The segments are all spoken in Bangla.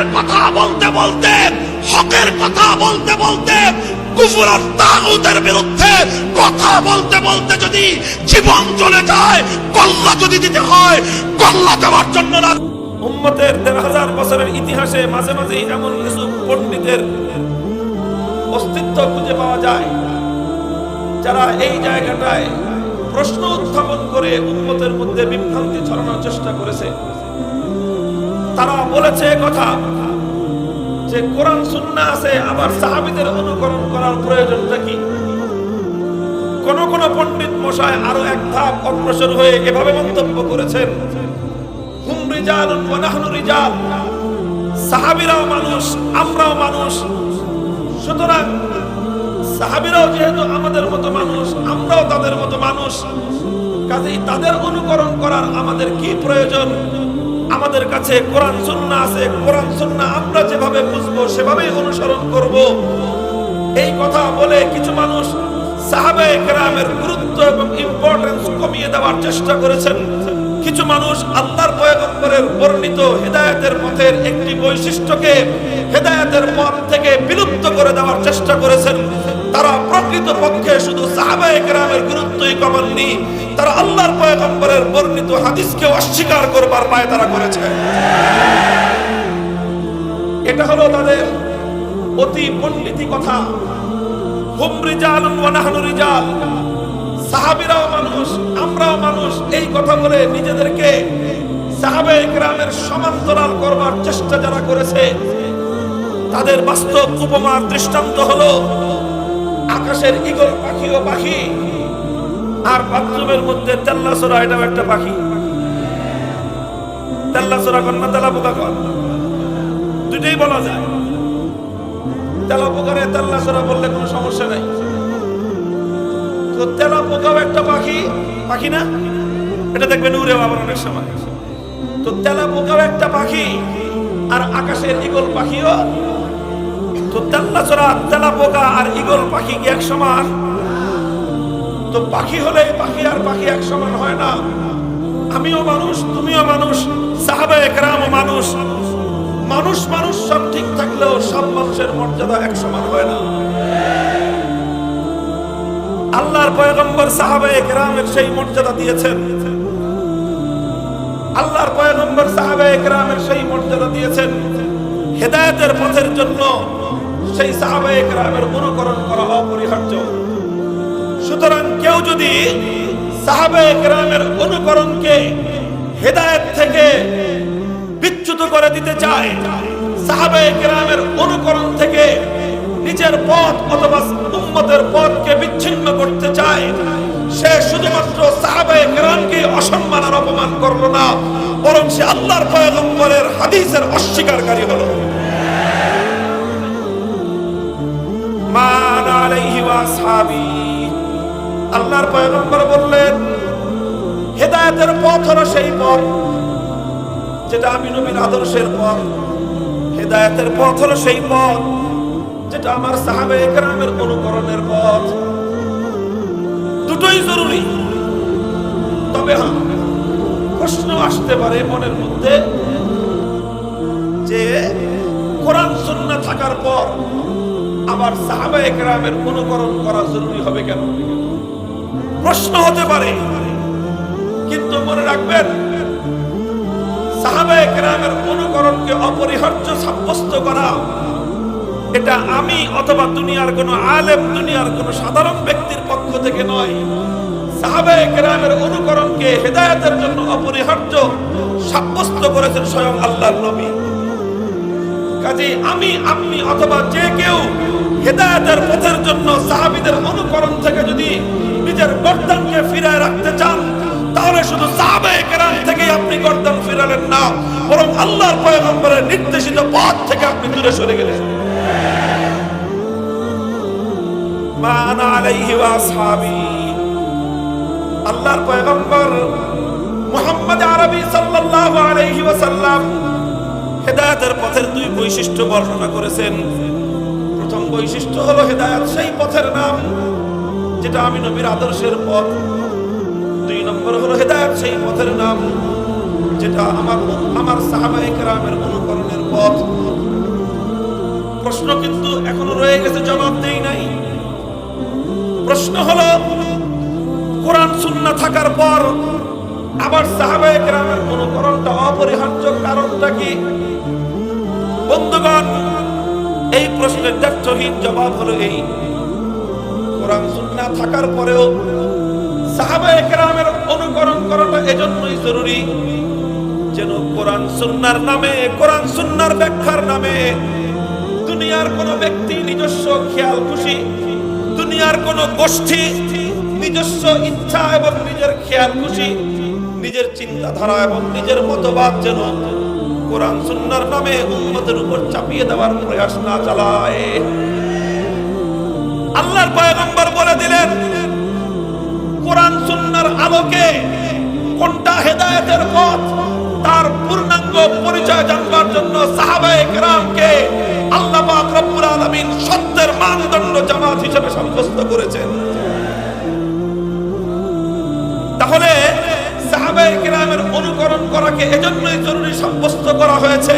দিনের কথা বলতে বলতে, হকের কথা বলতে বলতে, কুফুর তাগুতের বিরুদ্ধে কথা বলতে বলতে যদি জীবন চলে যায় কল্লা যদি দিতে হয় কল্লা দেওয়ার জন্য না উম্মতের দেড় হাজার বছরের ইতিহাসে মাঝে মাঝে এমন কিছু পণ্ডিতের অস্তিত্ব খুঁজে পাওয়া যায়, যারা এই জায়গাটায় প্রশ্ন উত্থাপন করে উম্মতের মধ্যে বিভ্রান্তি ছড়ানোর চেষ্টা করেছে। তারা বলেছে কথা যে কোরআন সুন্নাহ আছে, আবার সাহাবিদের অনুকরণ করার প্রয়োজনটা কি? কোন কোন পণ্ডিত মশাই আরও এক ধাপ অগ্রসর হয়ে এভাবে মন্তব্য করেছেন। সাহাবীরাও মানুষ, আমরাও মানুষ। সুতরাং সাহাবীরাও যেহেতু আমাদের মতো মানুষ, আমরাও তাদের মতো মানুষ, কাজেই তাদের অনুকরণ করার আমাদের কি প্রয়োজন? আমাদের কাছে কোরআন, সুন্নাহ আছে। কোরআন, সুন্নাহ আমরা যেভাবে বুঝব, সেভাবেই অনুসরণ করব। এই কথা বলে কিছু মানুষ সাহাবে কেরামের গুরুত্ব এবং ইম্পর্টেন্স কমিয়ে দেওয়ার চেষ্টা করেছেন। কিছু মানুষ আল্লাহর পয়গম্বরের বর্ণিত হেদায়েতের পথের একটি বৈশিষ্ট্যকে হেদায়েতের পথ থেকে বিলুপ্ত করে দেওয়ার চেষ্টা করেছেন। তারা প্রকৃত পক্ষে শুধু সাহাবায়ে কেরামের গুরুত্বই কমাননি, তারা আল্লাহর পয়গম্বরের বর্ণিত হাদিসকে অস্বীকার করবার পায় তারা করেছে। এটা হলো তাদের অতি পণ্ডিতি কথা। হুম রিজাল। সাহাবীরাও মানুষ, আমরাও মানুষ, এই কথা বলে নিজেদেরকে সাহাবে একরামের সমান্তরাল করবার চেষ্টা যারা করেছে, তাদের বাস্তব উপমার দৃষ্টান্ত হলো আকাশের ইগল পাখি ও পাখি। আর বাথরুমের মধ্যে তেল্লাসরা, এটাও একটা পাখি। তেল্লাসরা কন না তেলা পোকা কন দুইটাই বলা যায়। তেলা পোকারে তেল্লাসরা বললে কোনো সমস্যা নাই। তো তেলা পোকাও একটা পাখি। পাখি না? এটা দেখবেন উড়ে আবার অনেক সময়। তো তেলা পোকাও একটা পাখি, আর আকাশের ইগল পাখিও তো তেল্লা চড়া আর ইগল পাখি কি এক সমান? তো পাখি হলে পাখি আর পাখি এক সমান হয় না। আমিও মানুষ, তুমিও মানুষ, সাহাবে একরামও মানুষ। মানুষ মানুষ সব ঠিক থাকলেও সব মানুষের মর্যাদা এক সমান হয় না। আল্লাহর পয়গম্বর সাহাবে একরামের সেই মর্যাদা দিয়েছেন। আল্লাহর পয়গম্বর সাহাবে একরামের সেই মর্যাদা দিয়েছেন। হেদায়েতের পথের জন্য সেই সাহাবে একরামের অনুকরণ করা অপরিহার্য। সুতরাং কেউ যদি সাহাবে একরামের অনুকরণকে হেদায়েত থেকে বিচ্যুত করে দিতে চায় সাহাবে একরামের অনুকরণ থেকে নিজের পথ অথবা উম্মতের পথকে বিচ্ছিন্ন করতে চায়, সে শুধুমাত্র সাহাবে একরামকে অসম্মান আর অপমান করল না, বরং সে আল্লাহর পয়গম্বরের হাদিসের অস্বীকারী হলো। মান আল্লাহর পয়গম্বর বললেন, হেদায়েতের পথ হলো সেই পথ, যেটা আমি নবীর আদর্শের পথ। হেদায়েতের পথ হলো সেই পথ, যেটা আমার সাহাবে একরামের অনুকরণের পথ। দুটোই জরুরি। তবে হ্যাঁ প্রশ্ন আসতে পারে মনের মধ্যে যে কোরআন সুন্নাহ থাকার পর আবার সাহাবা একরামের অনুকরণ করা জরুরি হবে কেন? প্রশ্ন হতে পারে, কিন্তু মনে রাখবেন সাহাবা একরামের অনুকরণকে অপরিহার্য সাব্যস্ত করা, এটা আমি অথবা দুনিয়ার কোনো আলেম, দুনিয়ার কোনো সাধারণ ব্যক্তির পক্ষ থেকে নয়। সাহাবা একরামের অনুকরণকে হেদায়েতের জন্য অপরিহার্য সাব্যস্ত করেছেন স্বয়ং আল্লাহর নবী। কাজে আমি, আপনি অথবা যে কেউ হেদায়েতের পথের জন্য সাহাবীদের অনুকরণ থেকে যদি নিজের গর্দানকে ফিরায় রাখতে চান, তাহলে শুধু সাহাবে কেরাম থেকে আপনি গর্দান ফিরালেন না, বরং আল্লাহর পয়গম্বরের নির্দেশিত পথ থেকে আপনি দূরে সরে গেলেন। আল্লাহর পয়গম্বর মুহাম্মদ আরবি সাল্লাল্লাহু আলাইহি ওয়াসাল্লাম হেদায়েতের পথের দুই বৈশিষ্ট্য বর্ণনা করেছেন। বৈশিষ্ট্য হলো হেদায়েত, সেই পথের নাম যেটা আমি নবীর আদর্শের পথ। দুই নম্বর হলো হেদায়েত, সেই পথের নাম যেটা আমার আমার সাহাবায়ে কেরামের অনুকরণের পথ। প্রশ্ন কিন্তু এখনও রয়ে গেছে, জবাব দেই নাই। প্রশ্ন হলো, কোরআন সুন্নাহ থাকার পর আবার সাহাবায়ে কেরামের অনুকরণটা অপরিহার্য কারণটা কি? বন্ধুগণ এই প্রশ্নের দ্ব্যর্থহীন জবাব হলো এই। কোরআন, সুন্নাহ থাকার পরেও সাহাবায়ে কেরামের অনুকরণ করাটা এজন্যই জরুরি যেন কোরআন সুন্নার নামে, কোরআন সুন্নার ব্যাখ্যার নামে দুনিয়ার কোন ব্যক্তি নিজস্ব খেয়াল, খুশি, দুনিয়ার কোন গোষ্ঠী নিজস্ব ইচ্ছা এবং নিজের খেয়াল, খুশি, নিজের চিন্তাধারা এবং নিজের মতবাদ যেন কোরআন সুন্নার নামে উম্মতের উপর চাপিয়ে দেওয়ার প্রয়াস না চালায়। আল্লাহর পয়গম্বর বলে দিলেন, কোরআন সুন্নার আলোকে কোনটা হেদায়েতের পথ? তার পূর্ণাঙ্গ পরিচয় জানবার জন্য সাহাবায়ে কেরামকে আল্লাহ রব্বুল সত্যের মানদণ্ড জামাত হিসেবে সাব্যস্ত করেছেন। তাহলে সাহাবায়ে কেরামের অনুকরণ করাকে এজন্যই জরুরি সাব্যস্ত করা হয়েছে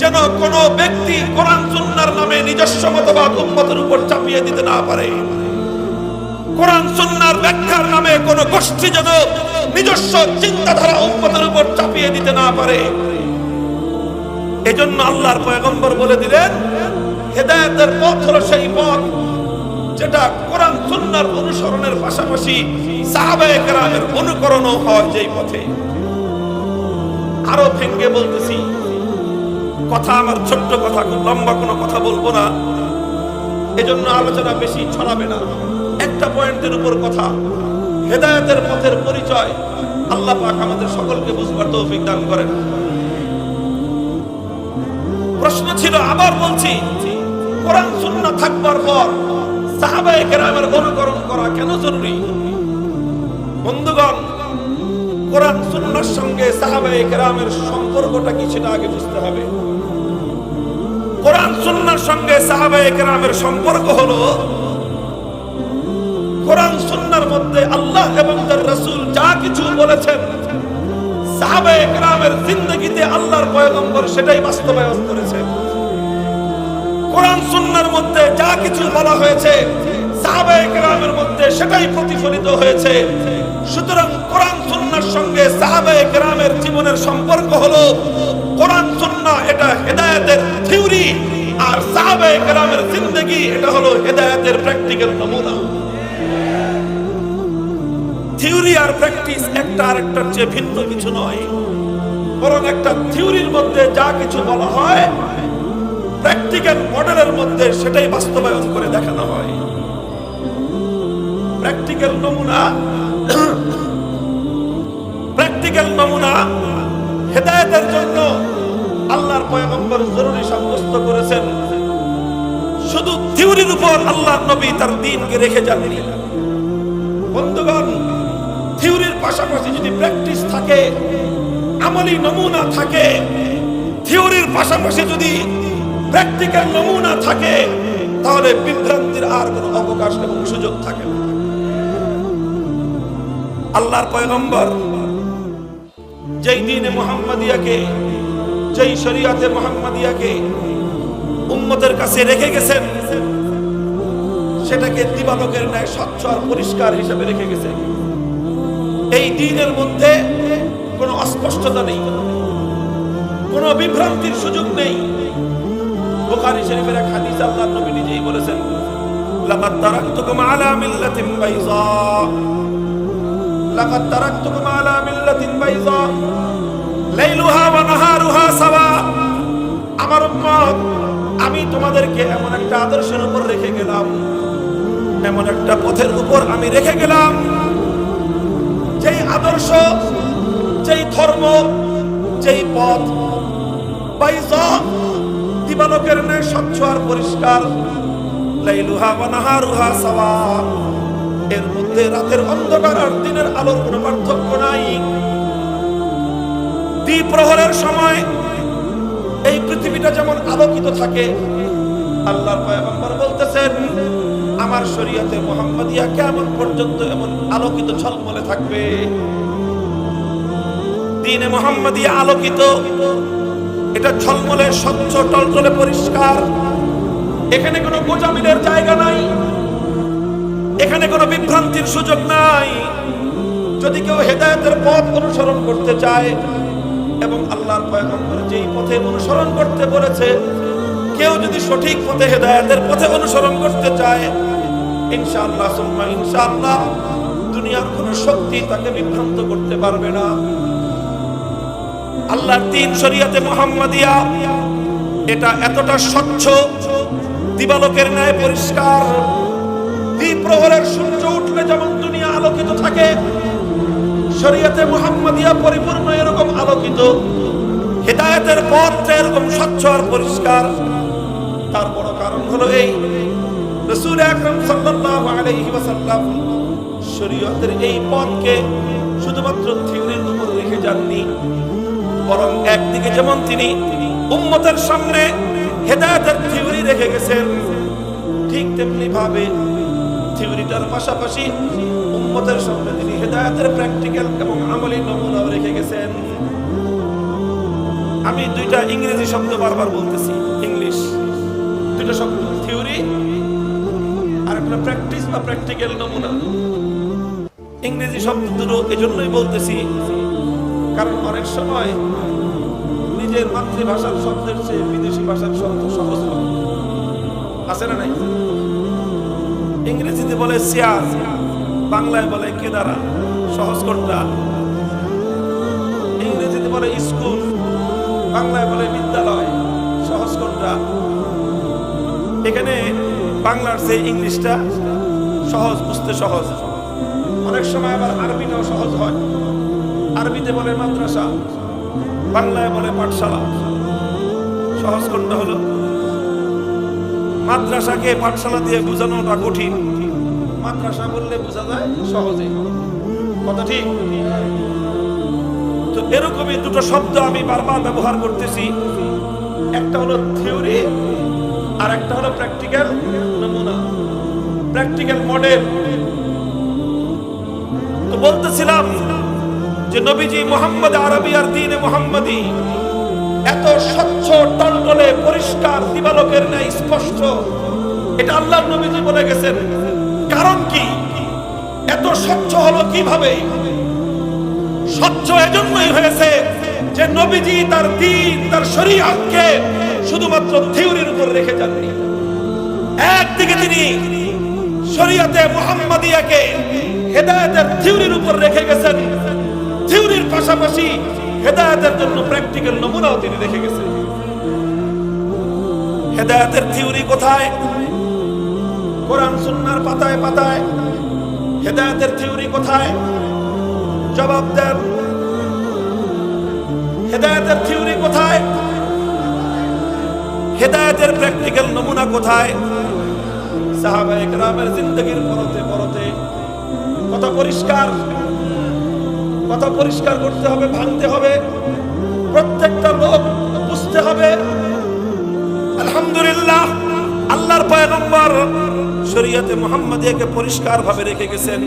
যেন কোনো ব্যক্তি কোরআন সুন্নাহর নামে নিজস্ব মতবাদ উম্মতের উপর চাপিয়ে দিতে না পারে। কোরআন সুন্নাহর ব্যাখ্যার নামে কোন গোষ্ঠী যেন নিজস্ব চিন্তাধারা উম্মতের উপর চাপিয়ে দিতে না পারে। এজন্য আল্লাহর পয়গম্বর বলে দিলেন, হেদায়েতের পথ হলো সেই পথ যেটা কোরআন সুন্নাহর অনুসরণের পাশাপাশি সাহাবায়ে কেরামের অনুকরণও হয় যেই পথে। আরও ভেঙ্গে বলতেছি, কথা আমার ছোট্ট কথা, খুব লম্বা কোনো কথা বলব না। এজন্য আলোচনা বেশি ছড়াবে না। একটা পয়েন্টের উপর কথা, হেদায়েতের পথের পরিচয় আল্লাহ পাক আমাদের সকলকে বুঝবার তৌফিক দান করেন। প্রশ্ন ছিল, আবার বলছি, কোরআন সুন্নাহ থাকবার পর সাহাবায়ে কেরামের অনুকরণ করা কেন জরুরি? বন্ধুগণ কোরআন সুন্নাহর সঙ্গে সাহাবায়ে কেরামের সম্পর্কটা কি সেটা আগে বুঝতে হবে। কোরআন সুন্নাহর সঙ্গে সাহাবায়ে কেরামের সম্পর্ক হলো, কোরআন সুন্নাহর মধ্যে আল্লাহ এবং তার রাসূল যা কিছু বলেছেন, সাহাবায়ে কেরামের জিন্দগিতে আল্লাহর পয়গম্বর সেটাই বাস্তবায়ন করেছেন কোরআন সুন্নাহর মধ্যে যা কিছু বলা হয়েছে, সাহাবায়ে কেরামের মধ্যে সেটাই প্রতিফলিত হয়েছে। সুতরাং কোরআন সুন্নাহর সঙ্গে সাহাবায়ে কেরামের জীবনের সম্পর্ক হলো কোরআন, সুন্নাহ, এটা হেদায়েতের থিওরি, আর সাহাবায়ে কেরামের জিন্দেগি, এটা হলো হেদায়েতের প্র্যাকটিক্যাল নমুনা। থিওরি আর প্র্যাকটিস একটা আরেকটার চেয়ে ভিন্ন কিছু নয়। বরং একটা থিওরির মধ্যে যা কিছু বলা হয়, প্র্যাকটিক্যাল মডেলের মধ্যে সেটাই বাস্তবায়ন করে দেখানো হয়। প্র্যাকটিক্যাল নমুনা প্র্যাকটিক্যাল নমুনা হেদায়েতের জন্য আল্লাহর পয়গম্বর জরুরি সাব্যস্ত করেছেন। শুধু থিওরির উপর আল্লাহর নবী তার দিনকে রেখে যাননি। বন্ধুগণ, থিওরির পাশাপাশি যদি প্র্যাকটিস থাকে, আমলি নমুনা থাকে, থিওরির পাশাপাশি যদি প্র্যাকটিক্যাল নমুনা থাকে, তাহলে বিভ্রান্তির আর কোনো অবকাশ এবং সুযোগ থাকে না। আল্লাহর পয়গম্বর যেই দিনে মোহাম্মদিয়াকে যেই শরিয়াতে মোহাম্মদিয়াকে উম্মতের কাছে রেখে গেছেন। সেটাকে দিবালকের ন্যায় স্বচ্ছ আর পরিষ্কার হিসেবে রেখে গেছেন। এই দিনের মধ্যে কোনো অস্পষ্টতা নেই। কোনো বিভ্রান্তির সুযোগ নেই। বুখারী শরীফের এক হাদিস আল্লাহর নবী নিজেই বলেছেন, লাকাদ তারাকতুকুম আলা মিল্লাতিন বাইযা। লাকাদ তারাকতুকুম আলা মিল্লাতিন বাইযা, লাইলুহা ওয়া নাহারুহা সাওয়া। আমার উম্মত, আমি তোমাদেরকে এমন একটা আদর্শের উপর রেখে গেলাম, এমন একটা পথের উপর আমি রেখে গেলাম, যেই আদর্শ, যেই ধর্ম, যেই পথ। বাইজা দিবালকের ন্যায় স্বচ্ছ আর পরিষ্কার, লাইলুহা ওয়া নাহারুহা সাওয়া। এর মধ্যে, রাতের অন্ধকার আর দিনের আলোর কোনো পার্থক্য নাই। দ্বিপ্রহরের সময় এই পৃথিবীটা যেমন আলোকিত থাকে, আল্লাহর পয়গম্বর বলতেছেন, আমার শরীয়তে মোহাম্মদিয়া কেমন পর্যন্ত এমন আলোকিত ঝলমলে থাকবে? দিনে মোহাম্মদিয়া আলোকিত, এটা ঝলমলে, স্বচ্ছ, টলটলে পরিষ্কার। এখানে কোনো গোজামিলের জায়গা নাই। এখানে কোনো বিভ্রান্তির সুযোগ নাই। যদি কেউ হেদায়তের পথ অনুসরণ করতে চায়, এবং আল্লাহর পয়গম্বর যেই পথে অনুসরণ করতে বলেছে, কেউ যদি সঠিক পথে হেদায়তের পথে অনুসরণ করতে চায়, ইনশাআল্লাহ, সুম্মা ইনশাআল্লাহ, দুনিয়ার কোনো শক্তি তাকে বিভ্রান্ত করতে পারবে না। আল্লাহর তিন শরিয়াতে মোহাম্মদিয়া, এটা এতটা স্বচ্ছ, দিবালোকের ন্যায় পরিষ্কার দ্বিপ্রহরের সূর্য উঠলে যেমন দুনিয়া আলোকিত থাকে, শরিয়াতে মুহাম্মাদিয়া পরিপূর্ণ এরকম আলোকিত। হেদায়েতের পথটা এরকম স্বচ্ছ আর পরিষ্কার। তার বড় কারণ হলো এই, রসুল আকরাম সাল্লাল্লাহু আলাইহি ওয়াসাল্লাম শরীয়তের এই পথকে শুধুমাত্র থিওরির উপর রেখে যাননি, বরং একদিকে যেমন তিনি উম্মতের সামনে হেদায়েতের থিওরি রেখে গেছেন, ঠিক তেমনি ভাবে থিওরিটার পাশাপাশি উম্মতের সামনে তিনি হেদায়েতের প্র্যাকটিক্যাল এবং আমলি নমুনাও রেখে গেছেন। আমি দুইটা ইংরেজি শব্দ বারবার বলতেছি, ইংলিশ। দুইটা শব্দ, থিওরি আর একটা প্র্যাকটিস বা প্র্যাকটিক্যাল নমুনা। ইংরেজি শব্দ দুটো এজন্যই বলতেছি, কারণ অনেক সময় নিজের মাতৃভাষার শব্দের চেয়ে বিদেশি ভাষার শব্দ সহজ আছে না নাই? ইংরেজিতে বলে চেয়ার বাংলায় বলে কেদারা সহজ কোনটা ইংরেজিতে বলে স্কুল, বাংলায় বলে বিদ্যালয় সহজ কোনটা এখানে বাংলার যে ইংলিশটা, সহজ, বুঝতে সহজ। অনেক সময় আবার আরবিটাও সহজ হয়। আরবিতে বলে মাদ্রাসা, বাংলায় বলে পাঠশালা। সহজ কোনটা হলো মাদ্রাসাকে পাঠশালা দিয়ে বোঝানোটা কঠিন। মাদ্রাসা বললে বোঝা যায় সহজে কথা ঠিক? তো এরকমই দুটো শব্দ আমি বারবার ব্যবহার করতেছি। একটা হলো থিওরি, আর একটা হলো প্র্যাকটিক্যাল নমুনা। Practical model. তো বলতেছিলাম যে নবীজি মোহাম্মদ আরবি আর দিনে মোহাম্মদী। এত স্বচ্ছ টলটলে পরিষ্কার দিবালোকের ন্যায় স্পষ্ট। এটা আল্লাহ নবীজি বলে গেছেন। কারণ কি? এত স্বচ্ছ হলো কীভাবে? স্বচ্ছ এজন্যই হয়েছে যে নবীজি তার দিন, তার শরীয়তকে শুধুমাত্র থিওরির উপর রেখে যাননি। একদিকে তিনি শরীয়তে মুহাম্মাদিয়াকে হেদায়েতের থিওরির উপর রেখে গেছেন। থিওরির পাশাপাশি হেদায়েতের জন্য প্র্যাকটিক্যাল নমুনাও তিনি রেখে গেছেন। হেদায়তের থিওরি কোথায়? কোরআন সুন্নার পাতায় পাতায়। হেদায়েতের থিওরি কোথায়? জবাব দেন। হেদায়েতের থিওরি কোথায়? হেদায়েতের প্র্যাকটিক্যাল নমুনা কোথায়? সাহাবা একরামের জিন্দগির পরতে পরতে। কত পরিষ্কার। কথা পরিষ্কার করতে হবে, ভাঙতে হবে। প্রত্যেকটা লোক বুঝতে হবে। আলহামদুলিল্লাহ, আল্লাহর পয়গম্বর শরীয়তে মুহাম্মাদিয়াকে পরিষ্কার ভাবে রেখে গেছেন।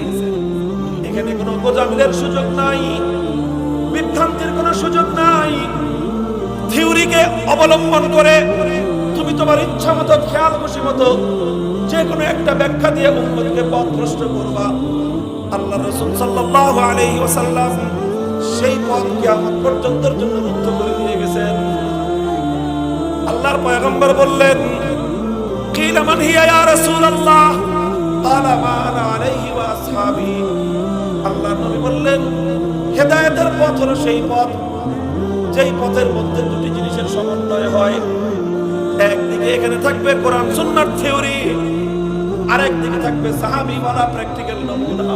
এখানে কোনো গোজামিলের সুযোগ নাই, বিভ্রান্তির কোনো সুযোগ নাই। থিওরিকে অবলম্বন করে তুমি তোমার ইচ্ছা মতো, খেয়াল খুশি মতো যে কোনো একটা ব্যাখ্যা দিয়ে উম্মতকে পথ ভ্রষ্ট করবা। আল্লাহ রসুল সাল্লাল্লাহু আলাইহি ওয়াসাল্লাম সেই পথ কিয়ামত পর্যন্তর জন্য রুদ্ধ করে দিয়ে গেছেন আল্লাহর পয়গম্বর বললেন কিলা মান হিয়া ইয়া রাসূলুল্লাহ قال ما انا عليه واصحابي আল্লাহর নবী বললেন হেদায়েতের পথ হলো সেই পথ যেই পথের মধ্যে দুটি জিনিসের সমন্বয় হয় একদিকে এখানে থাকবে কোরআন সুন্নার থিওরি আরেকদিকে থাকবে সাহাবি ওয়ালা প্র্যাকটিক্যাল নমুনা।